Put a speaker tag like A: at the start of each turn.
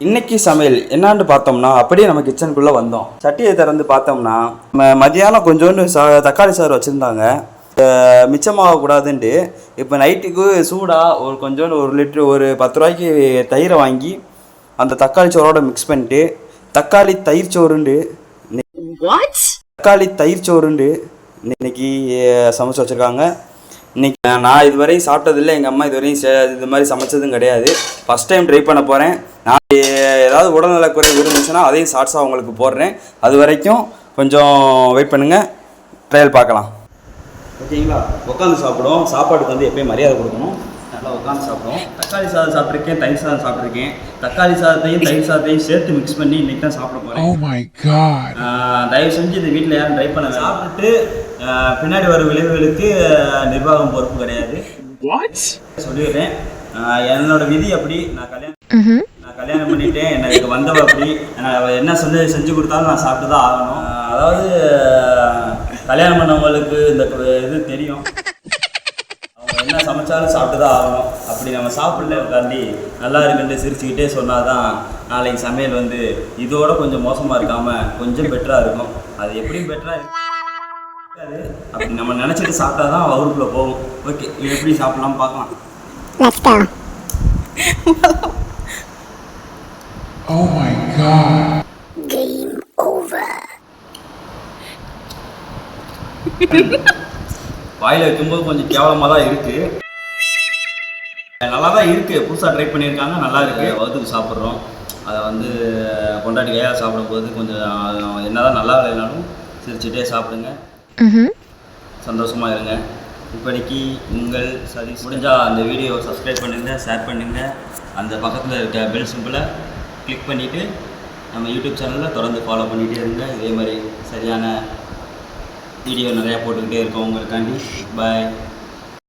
A: இன்னைக்கு சமையல். என்னான்னு பார்த்தோம்னா அப்படியே நம்ம கிச்சனுக்குள்ளே வந்தோம். சட்டியை திறந்து பார்த்தோம்னா மதியானம் கொஞ்சோண்டு சா தக்காளி சாறு வச்சுருந்தாங்க. மிச்சமாகக்கூடாதுன்ட்டு இப்போ நைட்டுக்கு சூடாக ஒரு கொஞ்சோண்டு ஒரு லிட்ரு ஒரு பத்து ரூபாய்க்கு தயிரை வாங்கி அந்த தக்காளி சோறோட மிக்ஸ் பண்ணிட்டு தக்காளி தயிர் சோறுண்டு? தக்காளி தயிர் சோறுண்டு இன்னைக்கு சமைச்சு வச்சுருக்காங்க. இன்னைக்கு நான் இதுவரை சாப்பிட்டதில்லை. எங்கள் அம்மா இதுவரையும் செ- இது மாதிரி சமைச்சதும் கிடையாது. ஃபஸ்ட் டைம் ட்ரை பண்ண போகிறேன் நான் ஏதாவது உடல்நலக்குறை இருந்துச்சுன்னா அதையும் ஷார்ட்ஸாக உங்களுக்கு போடுறேன். அது வரைக்கும் கொஞ்சம் வெயிட் பண்ணுங்கள் ட்ரையல் பார்க்கலாம். ஓகேங்களா உட்காந்து சாப்பிடுவோம். சாப்பாடுக்கு வந்து எப்பயும் மரியாதை கொடுக்கணும். நல்லா உட்காந்து சாப்பிடுவோம். தக்காளி சாதம் சாப்பிட்ருக்கேன் தயிர் சாதம் சாப்பிட்ருக்கேன் தக்காளி சாதத்தையும் தயிர் சாதத்தையும் சேர்த்து மிக்ஸ் பண்ணி இன்னைக்கு தான் சாப்பிட போகிறேன்
B: Oh
A: தயவு செஞ்சு இது வீட்டில் யாரும் ட்ரை பண்ண. சாப்பிட்டுட்டு ஆஹ் பின்னாடி வரும் விளைவுகளுக்கு நிர்வாகம் பொறுப்பு கிடையாது? சொல்லிடுறேன். என்னோட விதி அப்படி நான் கல்யாணம் கல்யாணம் பண்ணிட்டேன் எனக்கு வந்தவ அப்படி நான் அவ என்ன சொல்லி செஞ்சு கொடுத்தாலும் நான் சாப்பிட்டு தான் ஆகணும் அதாவது கல்யாணம் பண்ணவங்களுக்கு இந்த இது தெரியும். அவங்க என்ன சமைச்சாலும் சாப்பிட்டு தான் ஆகணும். அப்படி நம்ம சாப்பிடலக்காண்டி நல்லா இருக்குன்ட்டு சிரிச்சுக்கிட்டே சொன்னால் தான் நாளைக்கு சமையல் வந்து இதோட கொஞ்சம் மோசமாக இருக்காமல் கொஞ்சம் பெட்டராக இருக்கும். அது எப்படியும் பெட்டராக இருக்காது. அப்படி நம்ம நினச்சிட்டு சாப்பிட்டா தான் வகுப்புல போகும். ஓகே எப்படி சாப்பிடலாம் பார்க்கலாம்.
B: Oh my god.
C: Game over.
A: வாயில் வைக்கும்போது கொஞ்சம் கேவலமாக தான் இருக்குது நல்லா தான் இருக்குது புதுசாக ட்ரை பண்ணியிருக்காங்க. நல்லா இருக்குது வகுத்துக்கு சாப்பிட்றோம். அதை வந்து கொண்டாடி கையாக சாப்பிடும்போது கொஞ்சம் என்னதான் நல்லா இல்லைனாலும் சிரிச்சுட்டே சாப்பிடுங்க. சந்தோஷமாக இருங்க. இப்படிக்கு உங்கள் சதீஷ். முடிஞ்சால் அந்த வீடியோவை சப்ஸ்கிரைப் பண்ணுங்கள் ஷேர் பண்ணுங்கள் அந்த பக்கத்தில் இருக்க பெல் சிம்பிளை கிளிக் பண்ணிவிட்டு நம்ம யூடியூப் சேனலில் தொடர்ந்து ஃபாலோ பண்ணிகிட்டே இருங்க. இதே மாதிரி சரியான வீடியோ நிறையா போட்டுக்கிட்டே இருக்கோம். உங்களுக்காண்டி. பாய்